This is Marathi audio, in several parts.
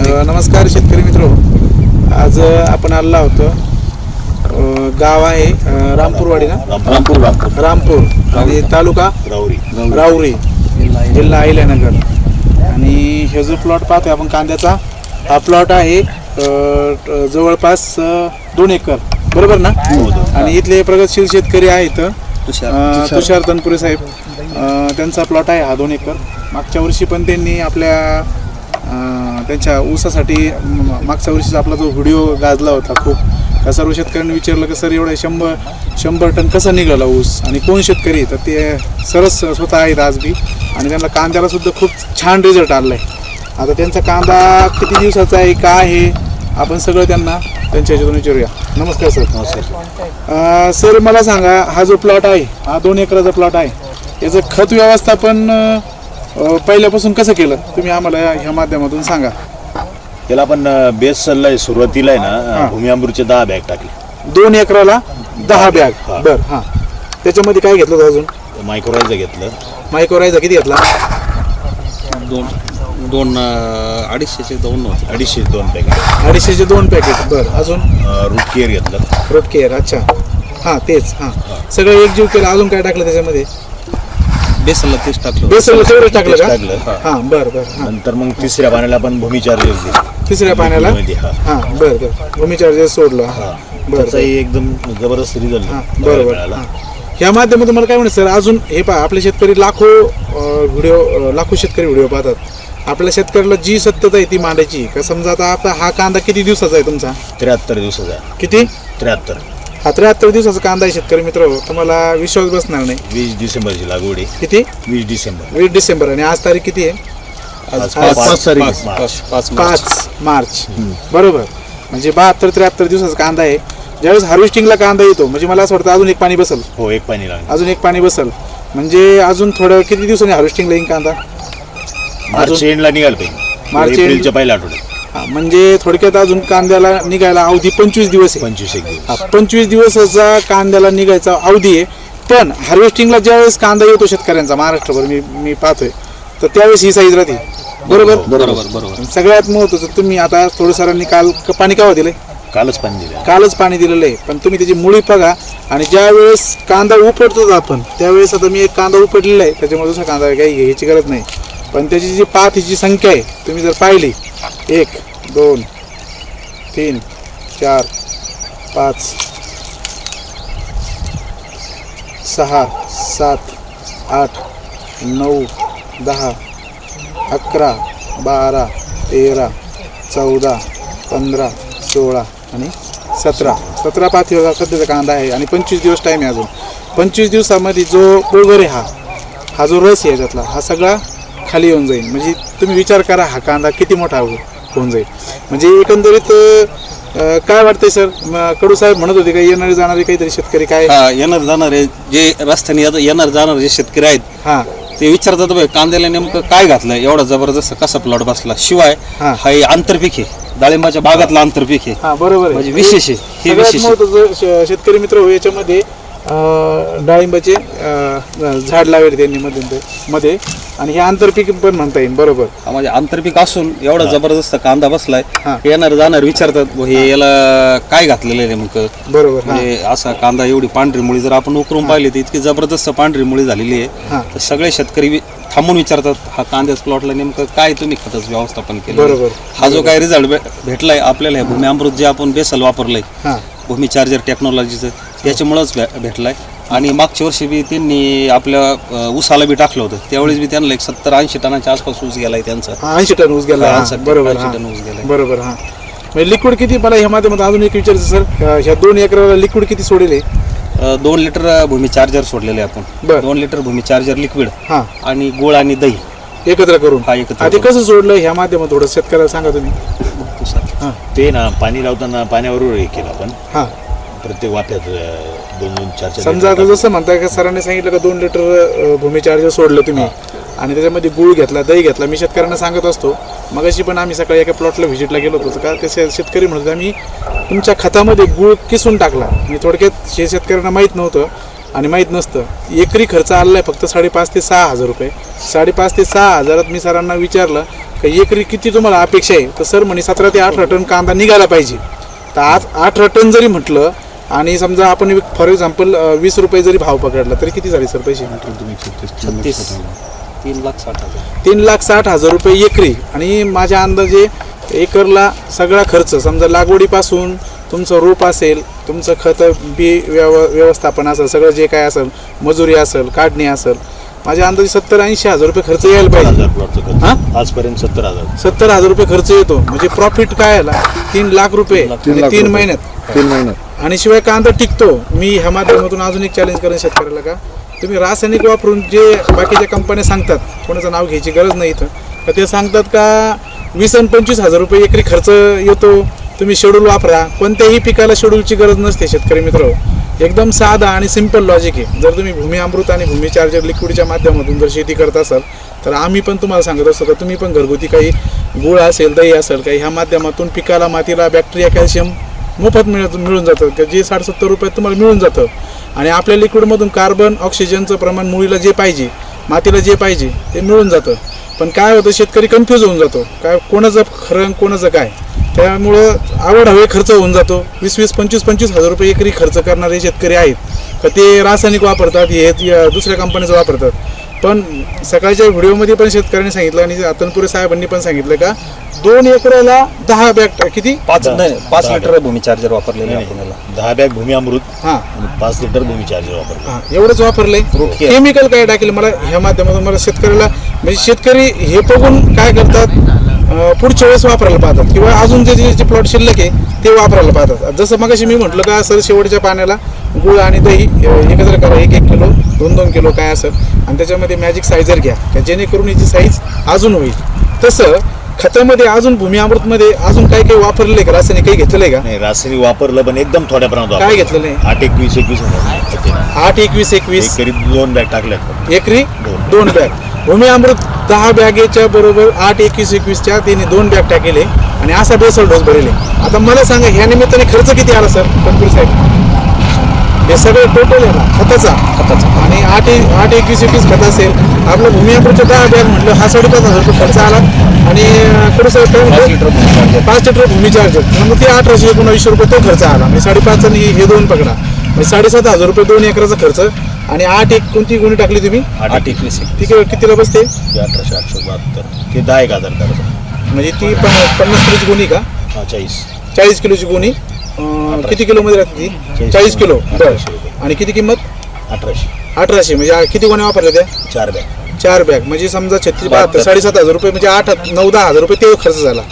अ, नमस्कार शेतकरी मित्र. आज आपण आलेलो होतो अ, गाव आहे रामपूरवाडी ना? रामपूर रामपूर. आणि तालुका राऊरी. राऊरी. जिल्हा अहिल्यानगर. आणि हे जो प्लॉट पाहतोय आपण कांद्याचा हा प्लॉट आहे जवळपास दोन एकर. बरोबर ना? आणि इथले प्रगतशील शेतकरी आहेत अ, तुषार तनपुरे साहेब. अ, त्यांचा प्लॉट आहे हा दोन एकर. मागच्या वर्षी पण त्यांनी आपल्या अ, त्यांच्या ऊसासाठी म- मागच्या वर्षीचा आपला जो व्हिडिओ गाजला होता खूप त्या सर्व शेतकऱ्यांनी विचारलं की सर एवढा शंभर शंभर टन कसा निघाला ऊस? आणि कोण शेतकरी तर ते सरस स्वतः आहेत आज बी. आणि त्यांना कांद्याला सुद्धा खूप छान रिझल्ट आला आहे आता त्यांचा कांदा किती दिवसाचा आहे काय आहे आपण सगळं त्यांना त्यांच्या ह्याच्यातून विचारूया. नमस्कार सर. नमस्कार सर मला सांगा हा जो प्लॉट आहे हा दोन एकराचा प्लॉट आहे याचं खत व्यवस्थापन पहिल्यापासून कसं केलं? तुम्ही आम्हाला ह्या माध्यमातून सांगा. त्याला आपण बेस सल्लाय सुरुवातीला आहे ना भूमी अमृतचे दहा बॅग टाकले. दोन एकराला दहा बॅग हा. बर हा. त्याच्यामध्ये काय घेतलं अजून? मायक्रोरायझर घेतलं. मायक्रोरायझा किती घेतला? दोन. दोन अं, अडीचशेचे दोन होते अडीचशे दोन पॅकेट अडीचशेचे दोन पॅकेट बर अजून? रूट केअर घेतलं. रोट केअर अच्छा. हां तेच हां. सगळं एकजीव केलं. अजून काय टाकलं त्याच्यामध्ये? बेसनला तेच टाकलं. बेसन सगळं टाकलं तेच का? टाकलं हां. बर बर हां. नंतर मग तिसऱ्या पाण्याला आपण भूमी चार्जेस दिले. तिसऱ्या पाण्याला? मध्ये, हा. हां बर बर. भूमी चार्जेस सोडलं हा. बर त्याचाही एकदम जबरदस्त रिझल्ट हां बरोबर हां. ह्या माध्यमातून मला काय म्हणत सर? अजून हे पहा आपले शेतकरी लाखो व्हिडिओ लाखो शेतकरी व्हिडिओ पाहतात. आपल्या शेतकऱ्याला जी सत्यता आहे ती मांडायची. का समजा आता आपला हा कांदा किती दिवसाचा आहे तुमचा? त्र्याहत्तर दिवसाचा. किती? त्र्याहत्तर. हा त्र्याहत्तर दिवसाचा कांदा आहे शेतकरी मित्र. तुम्हाला विश्वास बसणार नाही. वीस डिसेंबरची लागवड आहे. किती? वीस डिसेंबर. वीस डिसेंबर. आणि आज तारीख किती आहे? आज पाच- पाच तारीख. पाच आहे. पाच पाच मार्च. पाच मार्च. बरोबर. म्हणजे बहात्तर त्र्याहत्तर दिवसाचा कांदा आहे. ज्यावेळेस हार्वेस्टिंगला कांदा येतो म्हणजे मला असं वाटतं अजून एक पाणी बसल. हो एक पाणी अजून एक पाणी बसल. म्हणजे अजून थोडं किती दिवसांनी हार्वेस्टिंगला येईल कांदा? मार्च एंडला निघायला पाहिजे मार्च end- एप्रिलच्या पहिल्या आठवड्यात. हा, म्हणजे थोडक्यात अजून कांद्याला निघायला अवधी पंचवीस दिवस आहे. पंचवीस एक दिवस. हा, पंचवीस दिवसाचा कांद्याला निघायचा अवधी आहे. पण हार्वेस्टिंगला ज्यावेळेस कांदा येतो शेतकऱ्यांचा महाराष्ट्रभर मी मी पाहतोय तर त्यावेळेस ही साईज राहते. बरोबर? बरोबर बरोबर सगळ्यात महत्वाचं तुम्ही आता थोडं सरांनी काल क- पाणी कावा दिलंय? कालच पाणी दिलं कालच पाणी दिलेलं आहे. पण तुम्ही त्याची मुळी बघा आणि ज्या वेळेस कांदा उपटतो आपण त्यावेळेस आता मी एक कांदा उपटलेला आहे त्याच्यामुळे दुसरा कांदा काही घ्यायची गरज नाही. पण त्याची जी पाथीची संख्या आहे तुम्ही जर पाहिली एक दोन तीन चार पाच सहा सात आठ नऊ दहा अकरा बारा तेरा चौदा पंधरा सोळा आणि सतरा. सतरा पाथीवर सध्याचा कांदा आहे आणि पंचवीस दिवस टाईम आहे अजून. पंचवीस दिवसामध्ये जो पोळगर आहे हा हा जो रस आहे याच्यातला हा सगळा खाली येऊन जाईल. म्हणजे तुम्ही विचार करा हा कांदा किती मोठा होऊन जाईल. म्हणजे एकंदरीत काय वाटतंय सर? कडू साहेब म्हणत होते का येणारे जाणारे काहीतरी शेतकरी काय? येणार जाणारे जे रस्त्याने येणार जाणारे जे शेतकरी आहेत हां. ते विचारतात "बाई, कांद्याला नेमकं काय घातलं एवढा जबरदस्त कसा प्लॉट बसला? शिवाय हा. हा आंतरपीक आहे. डाळिंबाच्या भागातलं आंतरपीक आहे. बरोबर म्हणजे विशेष आहे. हे विशेष शेतकरी मित्र हो याच्यामध्ये डाळिंबाचे झाड लावेल त्यांनी मध्ये मध्ये. आणि हे आंतरपीक पण म्हणता येईल बरोबर. म्हणजे आंतरपीक असून एवढा जबरदस्त कांदा बसलाय. येणार जाणार विचारतात "बुवा, हे याला काय घातलेलं आहे नेमकं? बरोबर म्हणजे असा कांदा एवढी पांढरी मुळी जर आपण उकरून पाहिली तर इतकी जबरदस्त पांढरी मुळी झालेली. आहे. तर सगळे शेतकरी थांबून विचारतात हा कांद्याच प्लॉटला नेमकं काय तुम्ही खताचं व्यवस्थापन केलं? बरोबर. हा जो काय रिझल्ट भेटलाय आपल्याला हे भूमी अमृत जे आपण बेसल वापरलंय. भूमी चार्जर टेक्नॉलॉजीचं त्याच्यामुळंच भे- भेटलाय. आणि मागच्या वर्षी बी त्यांनी आपल्या अ, ऊसाला बी टाकलं होतं. त्यावेळेस बी त्यांना एक सत्तर ऐंशी टनाच्या आसपास ऊस गेलाय त्यांचा. ऐंशी टन ऊस गेला. हा, हा, बरोबर ऐंशी हा. टन ऊस गेलाय. बरोबर हा. म्हणजे लिक्विड किती मला ह्या माध्यमात अजून एक विचारायचं सर. अं, ह्या दोन एकराला लिक्विड किती सोडेल हे? अ, दोन लिटर भूमी चार्जर सोडलेले आपण. बर. दोन लिटर भूमी चार्जर लिक्विड हा. आणि गुळ आणि दही. एकत्र करून. हा, एकत्र ते. कसं सोडलं? ह्या माध्यमात थोडं शेतकऱ्याला सांगा तुम्ही. हा. ते ना पाणी लावताना पाण्याबरोबर हे केलं आपण. हा. प्रत्येक वाफ्यात अं, दोन दोन चार चार समजा आता जसं म्हणताय का सरांनी सांगितलं का दोन लिटर भूमी चार्जर सोडलं तुम्ही. आणि त्याच्यामध्ये गुळ घेतला दही घेतला मी शेतकऱ्यांना सांगत असतो. मगाशी पण आम्ही सकाळी एका प्लॉटला व्हिजिटला गेलो होतो. का ते शे- शेतकरी म्हणत होते, आम्ही तुमच्या खतामध्ये गुळ किसून टाकला. म्हणजे थोडक्यात शे शेतकऱ्यांना माहीत नव्हतं आणि माहीत नसतं. एकरी खर्च आलेला आहे फक्त साडेपाच ते सहा हजार रुपये. साडेपाच ते सहा हजारात मी सरांना विचारलं का एकरी किती तुम्हाला अपेक्षा आहे? तर सर म्हणे सतरा ते अठरा टन कांदा निघाला पाहिजे. तर आज अठरा टन जरी म्हटलं आणि समजा आपण फॉर एक्झाम्पल वीस रुपये जरी भाव पकडला तरी किती झाले सर पैसे? तीन लाख साठ हजार. तीन लाख साठ हजार रुपये एकरी. आणि माझ्या अंदाजे एकरला सगळा खर्च समजा लागवडीपासून तुमचं रोप असेल तुमचं खत बी व्यव व्यवस्थापन असेल सगळं जे काय असेल मजुरी असेल काढणी असेल माझ्या अंदाजे सत्तर ऐंशी हजार रुपये खर्च यायला पाहिजे. आजपर्यंत सत्तर हजार. सत्तर हजार रुपये खर्च येतो. म्हणजे प्रॉफिट काय आला तीन लाख रुपये. आणि तीन महिन्यात. तीन महिन्यात. आणि शिवाय कांदा टिकतो. मी ह्या माध्यमातून अजून एक चॅलेंज करेन शेतकऱ्याला का? तुम्ही रासायनिक वापरून जे बाकीच्या कंपन्या सांगतात कोणाचं नाव घ्यायची गरज नाही इथं. तर ते सांगतात का वीस आणि पंचवीस हजार रुपये एकरी खर्च येतो. तुम्ही शेड्यूल वापरा. कोणत्याही पिकाला शेड्यूलची गरज नसते शेतकरी मित्र. एकदम साधा आणि सिंपल लॉजिक आहे. जर तुम्ही भूमी अमृत आणि भूमी चार्जर लिक्विडच्या माध्यमातून जर शेती करत असाल तर आम्ही पण तुम्हाला सांगत असतो तर तुम्ही पण घरगुती काही गुळ असेल दही असेल काही ह्या माध्यमातून पिकाला मातीला बॅक्टेरिया कॅल्शियम मोफत मिळत मिळून जातं. की जे साठ सत्तर रुपयात तुम्हाला मिळून जातं. आणि आपल्या लिक्विडमधून कार्बन ऑक्सिजनचं प्रमाण मुळीला जे पाहिजे मातीला जे पाहिजे ते मिळून जातं. पण काय होतं शेतकरी कन्फ्यूज होऊन जातो. काय कोणाचं खरं कोणाचं काय? त्यामुळं आवड हवे खर्च होऊन जातो. वीस वीस पंचवीस पंचवीस हजार रुपये एकरी खर्च करणारे शेतकरी आहेत. तर ते रासायनिक वापरतात हे दुसऱ्या कंपनीचं वापरतात. पण सकाळच्या व्हिडिओमध्ये पण शेतकऱ्यांनी सांगितलं आणि अतनपुरे साहेबांनी पण सांगितलं का दोन एकराला दहा बॅग किती? पाच नाही पाच लिटर भूमी चार्जर वापरलेले आहे दहा बॅग भूमी अमृत हां. आणि पाच लिटर भूमी चार्जर वापरले हा एवढंच वापरलंय care. केमिकल काय टाकेल? मला ह्या माध्यमातून मला शेतकऱ्याला म्हणजे शेतकरी हे बघून काय करतात? पुढच्या वेळेस वापरायला पाहतात. किंवा अजून जे जे प्लॉट शिल्लक आहे ते वापरायला पाहतात. जसं मगाशी मी म्हटलं का सर शेवटच्या पाण्याला गुळ आणि दही एकत्र करा एक एक किलो दोन दोन किलो काय असेल. आणि त्याच्यामध्ये मॅजिक सायझर घ्या. का जेणेकरून याची साईज अजून होईल. तसं खतामध्ये अजून भूमी अमृतमध्ये अजून काही काही वापरलेलं आहे का? रासायनिक काही घेतलेलं आहे का? नाही रासायनिक वापरलं पण एकदम थोड्या प्रमाणात काय वापरलं. घेतलेलं आहे आठ एकवीस एकवीस आठ एकवीस एकवीस. दोन बॅग टाकल्यात एकरी. दोन बॅग. भूमी अमृत दहा बॅगेच्या बरोबर आठ एकवीस एकवीसच्या त्यांनी दोन बॅग टाकेले आणि असा बेसल डोस भरले. आता मला सांगा ह्या निमित्ताने खर्च किती आला सर? कनपूर साहेब? हे सगळं टोटल आहे ना? खताचा? खताचा. आणि आठ ए- आठ एकवीस एकवीस खत असेल. आपलं भूमी अमृतच्या दहा बॅग म्हटलं हा साडेपाच हजार रुपये खर्च आला. आणि कुठं साहेब? पाच? लिटर भूमी चार्जर मग ते अठराशे एकोणावीसशे रुपये तो खर्च आला. म्हणजे साडेपाच आणि हे दोन पकडा. म्हणजे साडेसात हजार रुपये दोन एकराचा खर्च. आणि आठ एक कोणती गुणी टाकली तुम्ही? आठ एकवीस एक ती कि- कितीला बसते? ते अठराशे आठशे बहात्तर. ते दहा एक हजार म्हणजे ती पन्नास किलोची गुणी का? चाळीस. चाळीस किलोची गुणी अं, किती किलो मध्ये राहते ती? चाळीस. किलो. बरं. आणि किती किंमत? अठराशे. अठराशे. म्हणजे किती गोण्या वापरल्या त्या? चार बॅग. चार बॅग. म्हणजे समजा छत्तीस बहात्तर. साडेसात हजार रुपये म्हणजे आठ नऊ दहा हजार रुपये ते खर्च झाला.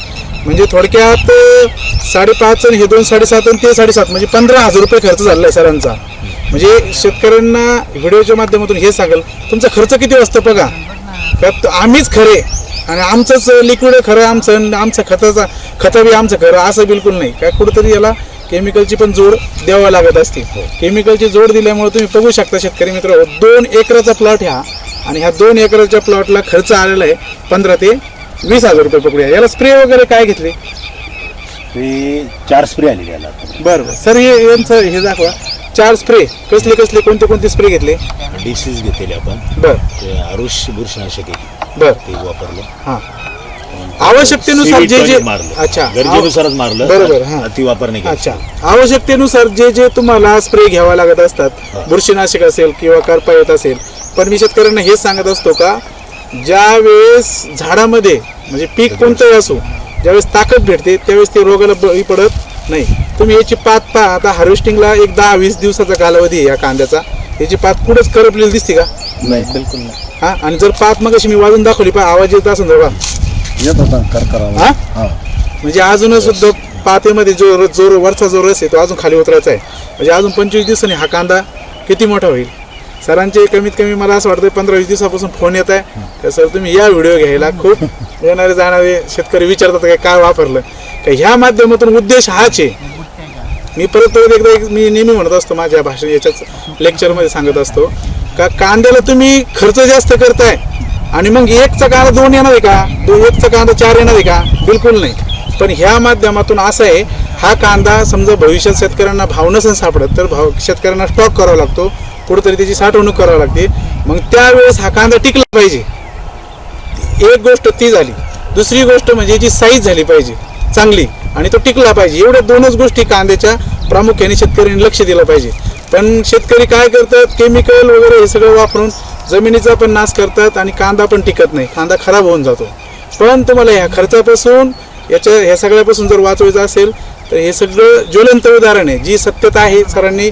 म्हणजे थोडक्यात साडेपाच आणि हे दोन साडेसात आणि ते साडेसात म्हणजे पंधरा हजार रुपये खर्च झालेला आहे सरांचा. म्हणजे शेतकऱ्यांना व्हिडिओच्या माध्यमातून हे सांगेल तुमचा खर्च किती वाजतो बघा. त्यात आम्हीच खरे आणि आमचंच लिक्विड खरं आमचं आमचं खताचा खतं बी आमचं खरं असं बिलकुल नाही. काय कुठंतरी याला केमिकलची पण जोड द्यावं लागत असते. केमिकलची जोड दिल्यामुळे तुम्ही बघू शकता शेतकरी मित्र दोन एकराचा प्लॉट ह्या आणि ह्या दोन एकराच्या प्लॉटला खर्च आलेला आहे पंधरा ते वीस हजार रुपये पकडूया याला स्प्रे वगैरे काय घेतले? ते चार स्प्रे आलेले आता. बरं बरं. सर हे यांचं हे दाखवा. चार स्प्रे कसले कसले कोणते कोणते स्प्रे घेतले? डिसीज घेतलेले आपण. बर. ते आरुष बुरशीनाशक आहे. बर. ते वापरलं. हां. आवश्यकतेनुसार जे जे मारलं. अच्छा. गरजेनुसारच मारलं. बरोबर हां. ती वापरणे अच्छा. आवश्यकतेनुसार जे जे तुम्हाला स्प्रे घ्यावा लागत असतात बुरशीनाशक असेल किंवा करपा येत असेल पण मी शेतकऱ्यांना हेच सांगत असतो का ज्या वेळेस झाडामध्ये म्हणजे पीक कोणतंही असो ज्यावेळेस ताकद भेटते त्यावेळेस ते रोगाला बळी पडत नाही. तुम्ही याची पात पहा. आता हार्वेस्टिंगला एक दहा वीस दिवसाचा कालावधी आहे या कांद्याचा. याची पात कुठंच करपलेली दिसते का? नाही बिलकुल नाही. हा? आणि जर पात मग मी वाजून दाखवली पहा आवाज येत असेल बघा येत होता करकरा हा? हा. म्हणजे अजूनच सुद्धा पातेमध्ये जो र- जो वरचा जो रस आहे तो अजून खाली उतरायचा आहे. म्हणजे अजून पंचवीस दिवसांनी हा कांदा किती मोठा होईल? सरांचे कमीत कमी मला असं वाटतं पंधरा वीस दिवसापासून फोन येत आहे. तर सर तुम्ही या व्हिडिओ घ्यायला खूप येणारे जाणारे शेतकरी विचारतात काय काय वापरलं? ह्या माध्यमातून उद्देश हाच आहे. मी परत परत एकदा एक मी नेहमी म्हणत असतो माझ्या भाषण याच्याच लेक्चरमध्ये सांगत असतो का कांद्याला तुम्ही खर्च जास्त करताय आणि मग एकचा कांदा दोन येणार आहे का? तो एकचा कांदा चार येणार आहे का? बिलकुल नाही. पण ह्या माध्यमातून असं आहे हा कांदा समजा भविष्यात शेतकऱ्यांना भाव नसेल सापडत तर भाव शेतकऱ्यांना स्टॉक करावा लागतो कुठेतरी त्याची साठवणूक करावी लागते. मग त्यावेळेस हा कांदा टिकला पाहिजे. एक गोष्ट ती झाली. दुसरी गोष्ट म्हणजे जी साईज झाली पाहिजे. चांगली आणि तो टिकला पाहिजे. एवढ्या दोनच गोष्टी कांद्याच्या प्रामुख्याने शेतकऱ्यांनी लक्ष दिलं पाहिजे. पण शेतकरी काय करतात? केमिकल वगैरे हे सगळं वापरून जमिनीचा पण नाश करतात आणि कांदा पण टिकत नाही. कांदा खराब होऊन जातो. पण तुम्हाला ह्या खर्चापासून याच्या ह्या सगळ्यापासून जर वाचवायचं असेल तर हे सगळं ज्वलंत उदाहरण आहे. जी सत्यता आहे सरांनी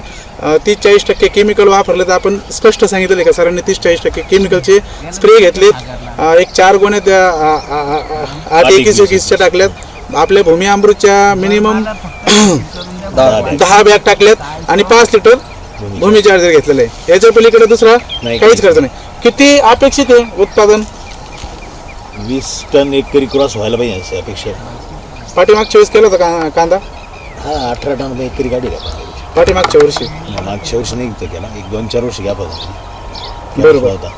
तीस चाळीस टक्के केमिकल वापरले तर आपण स्पष्ट सांगितलं का? सरांनी तीस चाळीस टक्के केमिकलचे स्प्रे घेतलेत. एक चार गोण्या त्या आठ एकवीस. एकवीसच्या टाकल्यात. आपल्या भूमी अमृतच्या मिनिमम दहा बॅग टाकल्यात आणि पाच लिटर भूमी चार्जर घेतलेलं आहे. याच्या पलीकडे दुसरा. काहीच खर्च नाही. किती अपेक्षित आहे उत्पादन? वीस टन एकरी क्रॉस व्हायला पाहिजे अपेक्षा. पाठीमागच्या वेळेस केला होता का कांदा? हा अठरा टन एकरी गाडी का पाठीमागच्या वर्षी. मागच्या वर्षी नाही इथं केला. एक दोन चार वर्ष गॅप होता. बरोबर. होता.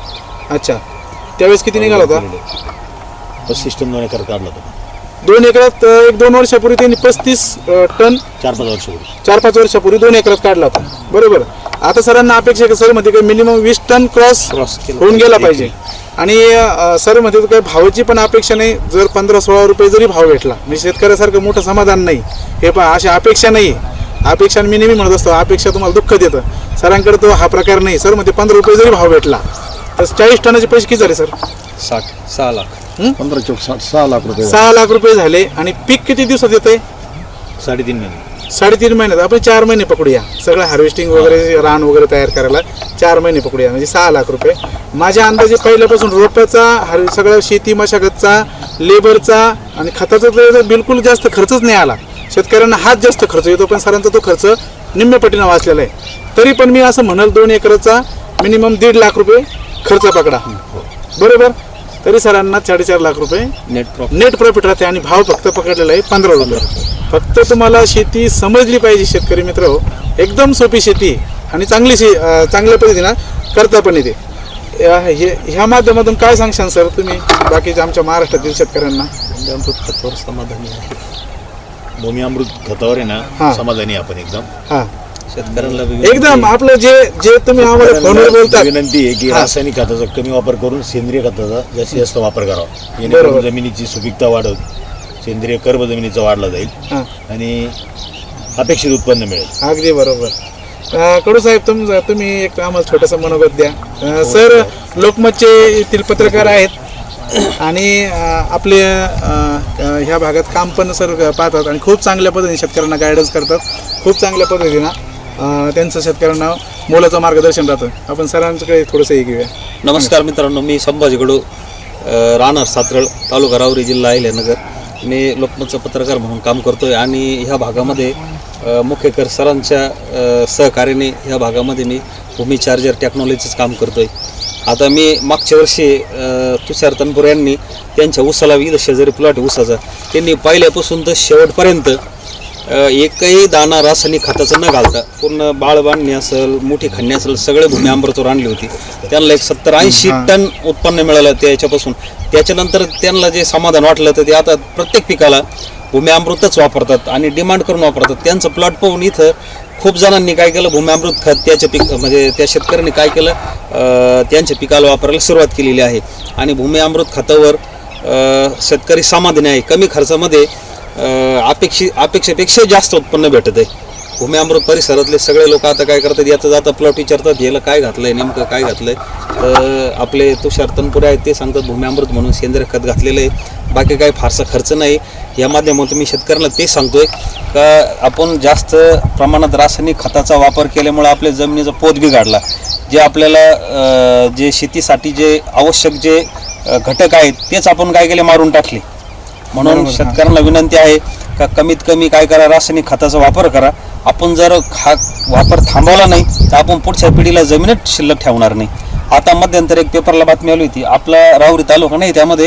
अच्छा. त्यावेळेस किती निघाला होता? पस्तीस टन दोन एकर काढला होता. दोन एकरात एक दोन वर्षापूर्वी त्यांनी पस्तीस टन चार पाच वर्षापूर्वी. चार पाच वर्षापूर्वी दोन एकरात काढला होता. बरोबर. आता सरांना अपेक्षा आहे की सरमध्ये काही मिनिमम वीस टन क्रॉस केलं होऊन गेला पाहिजे. आणि अं, सरमध्ये काही भावाची पण अपेक्षा नाही. जर पंधरा सोळा रुपये जरी भाव भेटला म्हणजे शेतकऱ्यासारखं मोठं समाधान नाही. हे पहा अशी अपेक्षा नाही. अपेक्षा मी नेहमी म्हणत असतो अपेक्षा तुम्हाला दुःख देतं. सरांकडे तो हा प्रकार नाही. सरमध्ये पंधरा रुपये जरी भाव भेटला तर चाळीस टनाचे पैसे किती झाले सर? साठ सहा लाख. पंधरा चौक साठ सहा लाख रुपये सहा लाख रुपये झाले. आणि पीक किती दिवसात येत आहे साडेतीन महिने. साडेतीन महिन्यात. आपण चार महिने पकडूया. सगळं हार्वेस्टिंग वगैरे रान वगैरे तयार करायला चार महिने पकडूया. म्हणजे सहा लाख रुपये. माझ्या अंदाजे पहिल्यापासून रोपाचा हार सगळं शेती मशागतचा लेबरचा आणि खताचा तर बिलकुल जास्त खर्चच नाही आला. शेतकऱ्यांना हाच जास्त खर्च येतो पण सरांचा तो खर्च निम्म्या पटीनं वाचलेला आहे. तरी पण मी असं म्हणाल दोन एकराचा मिनिमम दीड लाख रुपये खर्च पकडा. बरोबर? तरी सरांना साडेचार लाख रुपये नेट प्रॉफिट नेट प्रॉफिट राहते आणि भाव फक्त पकडलेला आहे पंधरा रुपये. फक्त तुम्हाला शेती समजली पाहिजे शेतकरी मित्र हो. एकदम सोपी शेती. आणि चांगली शे चांगल्या पद्धतीनं करता पण येते. या- हे- ह्या माध्यमातून काय सांगशाल सर तुम्ही? बाकीच्या आमच्या महाराष्ट्रातील शेतकऱ्यांना. अमृत खतावर समाधानी आहे. भूमी अमृत खतावर आहे हा. ना समाधानी आपण एकदम. हा. शेतकऱ्यांना एकदम आपलं जे जे तुम्ही आम्हाला फोनवर बोलतात. विनंती आहे की हा. रासायनिक खताचा कमी वापर करून सेंद्रिय खताचा जास्तीत जास्त वापर करावा. जेणेकरून जमिनीची सुपीकता वाढत सेंद्रिय कर्ब जमिनीचा वाढला जाईल हा. आणि अपेक्षित उत्पन्न मिळेल. अगदी बरोबर. कडू साहेब तुम तुम्ही एक आम्हाला छोटंसं मनोगत द्या. अं, सर लोकमतचे येथील पत्रकार आहेत आणि आपले ह्या भागात काम पण सर पाहतात आणि खूप चांगल्या पद्धतीने शेतकऱ्यांना गायडन्स करतात. खूप चांगल्या पद्धतीनं. त्यांचं शेतकऱ्यांना मोलाचं मार्गदर्शन राहतं. आपण सरांकडे थोडंसं हे घेऊया. नमस्कार मित्रांनो मी संभाजी गडू राहणार सातरळ तालुका राहुरी जिल्हा अहिल्यानगर. मी लोकमतचा पत्रकार म्हणून काम करतोय आणि ह्या भागामध्ये मुख्यकर सरांच्या सहकार्याने ह्या भागामध्ये मी भूमी चार्जर टेक्नॉलॉजीचं काम करतोय. आता मी मागच्या वर्षी तुषार तनपूर यांनी त्यांच्या उसाला विविध शेजारी प्लॉट ऊसाचा. त्यांनी पहिल्यापासून तर शेवटपर्यंत एकही दाणा रासायनिक खताचं न घालता पूर्ण बाळ बांधणी असेल मोठी खणणी असेल सगळे भूमी अमृतवर आणली होती. त्यांना एक सत्तर ऐंशी टन उत्पन्न मिळालं त्याच्यापासून. त्याच्यानंतर त्यांना जे समाधान वाटलं तर ते आता प्रत्येक पिकाला भूमी अमृतच वापरतात आणि डिमांड करून वापरतात. त्यांचं प्लॉट पाहून इथं खूप जणांनी काय केलं भूमी अमृत खत त्याच्या पिक म्हणजे त्या शेतकऱ्यांनी काय केलं त्यांच्या पिकाला वापरायला सुरुवात केलेली आहे. आणि भूमी अमृत खतावर शेतकरी समाधानी आहे. कमी खर्चामध्ये अपेक्षित अपेक्षेपेक्षा जास्त उत्पन्न भेटत आहे. भूमी अमृत परिसरातले सगळे लोक आता काय करतात याचं जाता प्लॉट विचारतात याला काय घातलंय नेमकं काय घातलंय. तर आपले तुषार तनपुरे आहेत ते सांगतात भूमी अमृत म्हणून सेंद्रिय खत घातलेलं आहे. बाकी काही फारसा खर्च नाही. या माध्यमातून मी शेतकऱ्यांना ते सांगतोय का आपण जास्त प्रमाणात रासायनिक खताचा वापर केल्यामुळे आपल्या जमिनीचा पोत बिघाडला. जे आपल्याला जे शेतीसाठी जे आवश्यक जे घटक आहेत तेच आपण काय केले? मारून टाकले. म्हणून शेतकऱ्यांना विनंती आहे का कमीत कमी काय करा रासायनिक खताचा वापर करा. आपण जर खा वापर थांबवला नाही तर आपण पुढच्या पिढीला जमीनच शिल्लक ठेवणार नाही. आता मध्यंतर एक पेपरला बातमी आली होती आपला राहुरी तालुका नाही त्यामध्ये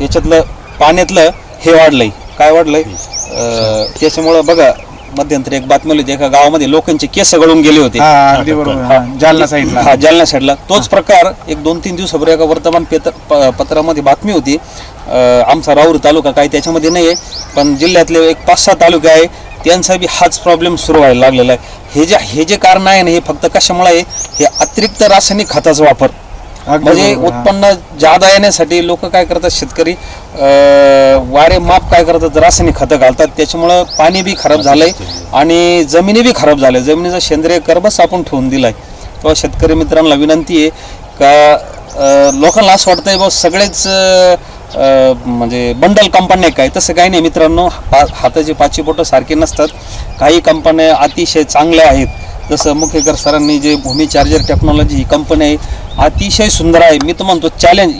याच्यातलं पाण्यातलं हे वाढलंय. काय वाढलंय? अं, त्याच्यामुळं बघा मध्यंतरी एक बातमी होती एका गावामध्ये लोकांचे केस गळून गेले होते. हा अगदी बरोबर. हा, जालना साईडला. हा जालना साईडला. तोच प्रकार एक दोन तीन दिवसापूर्वी एका वर्तमान पेतर प- पत्रामध्ये बातमी होती. अं, आमचा राऊर तालुका काही त्याच्यामध्ये नाही आहे पण जिल्ह्यातले एक पाच सहा तालुके आहे त्यांचा बी हाच प्रॉब्लेम सुरू व्हायला लागलेला आहे. हे जे हे जे कारण आहे ना हे फक्त कशामुळे आहे? हे अतिरिक्त रासायनिक खताचा वापर. म्हणजे. उत्पन्न जादा येण्यासाठी लोक काय करतात शेतकरी अं, वारे माप काय करतात रासायनिक खतं घालतात त्याच्यामुळं पाणी बी खराब झालंय आणि जमिनी बी खराब झाल्या. जमिनीचा सेंद्रिय कर्बच आपण ठेवून दिलाय. तेव्हा शेतकरी मित्रांना विनंती आहे का लोकांना असं वाटतंय बा सगळेच म्हणजे बंडल कंपन्या काय? तसं काही नाही मित्रांनो. हाताची पाचशे बोटं सारखी नसतात. काही कंपन्या अतिशय चांगल्या आहेत. जसं मुखेकर सरांनी जे भूमी चार्जर टेक्नॉलॉजी ही कंपनी आहे अतिशय सुंदर आहे. मी तर म्हणतो चॅलेंज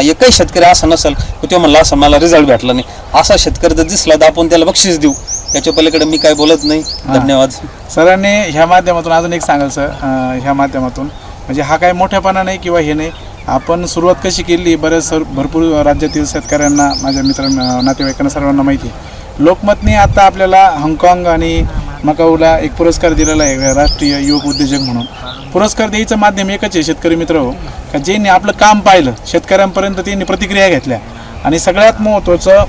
एकही शेतकरी असा नसेल की तो म्हणला असं मला रिझल्ट भेटला नाही. असा शेतकरी जर दिसला तर आपण त्याला बक्षीस देऊ. त्याच्या पलीकडे मी काय बोलत नाही. धन्यवाद. सरांनी ह्या माध्यमातून अजून एक सांगाल सर. ह्या माध्यमातून. म्हणजे हा काय मोठेपणा नाही किंवा हे नाही. आपण सुरुवात कशी केली बरेच सर भरपूर राज्यातील शेतकऱ्यांना माझ्या मित्रांना नातेवाईकांना सर्वांना माहिती आहे. लोकमतने आता आपल्याला हाँगकाँग आणि मकाऊला एक पुरस्कार दिलेला आहे राष्ट्रीय युवक उद्योजक म्हणून. पुरस्कार द्यायचं माध्यम एकच आहे शेतकरी मित्र हो. का ज्यांनी आपलं काम पाहिलं शेतकऱ्यांपर्यंत त्यांनी प्रतिक्रिया घेतल्या. आणि सगळ्यात महत्त्वाचं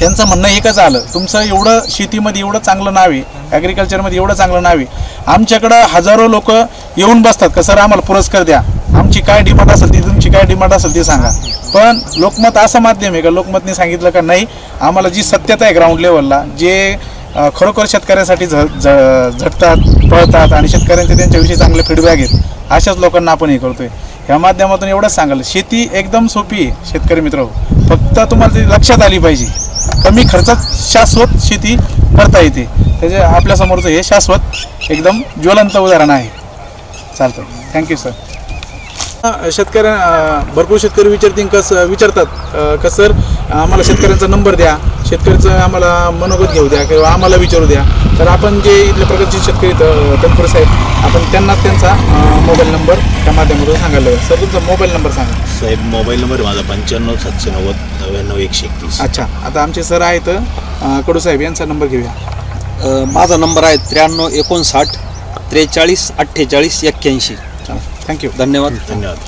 त्यांचं म्हणणं एकच आलं. तुमचं एवढं शेतीमध्ये एवढं चांगलं नाव आहे ॲग्रिकल्चरमध्ये एवढं चांगलं नाव आहे. आमच्याकडं हजारो लोक येऊन बसतात का सर आम्हाला पुरस्कार द्या. आमची काय डिमांड असेल ती तुमची काय डिमांड असेल ती सांगा. पण लोकमत असं माध्यम आहे का लोकमतने सांगितलं का नाही आम्हाला जी सत्यता आहे ग्राउंड लेवलला जे खरोखर शेतकऱ्यांसाठी झ झ- झटतात पळतात आणि शेतकऱ्यांचे त्यांच्याविषयी चांगले फीडबॅक आहेत अशाच लोकांना आपण हे करतोय. ह्या माध्यमातून एवढंच सांगाल शेती एकदम सोपी आहे शेतकरी मित्र. फक्त तुम्हाला ती लक्षात आली पाहिजे. कमी खर्चात शाश्वत शेती करता येते. त्याचे आपल्यासमोरचं हे शाश्वत एकदम ज्वलंत उदाहरण आहे. चालतं थँक्यू सर शेतकऱ्या भरपूर शेतकरी विचारतील कसं विचारतात. कसं का सर आम्हाला शेतकऱ्यांचा नंबर द्या. शेतकऱ्याचं आम्हाला मनोगत घेऊ द्या किंवा आम्हाला विचारू द्या. तर आपण जे इथल्या प्रकारचे शेतकरी आहेत, तनपुरे साहेब आपण त्यांनाच त्यांचा मोबाईल नंबर त्या माध्यमातून सांगायला सर तुमचा मोबाईल नंबर सांगा. साहेब मोबाईल नंबर माझा पंच्याण्णव सातशे नव्वद नव्याण्णव एकशे एकतीस. अच्छा. आता आमचे सर आहेत कडू साहेब यांचा नंबर घेऊया. माझा नंबर आहे त्र्याण्णव एकोणसाठ त्रेचाळीस अठ्ठेचाळीस एक्क्याऐंशी. थँक्यू धन्यवाद. धन्यवाद.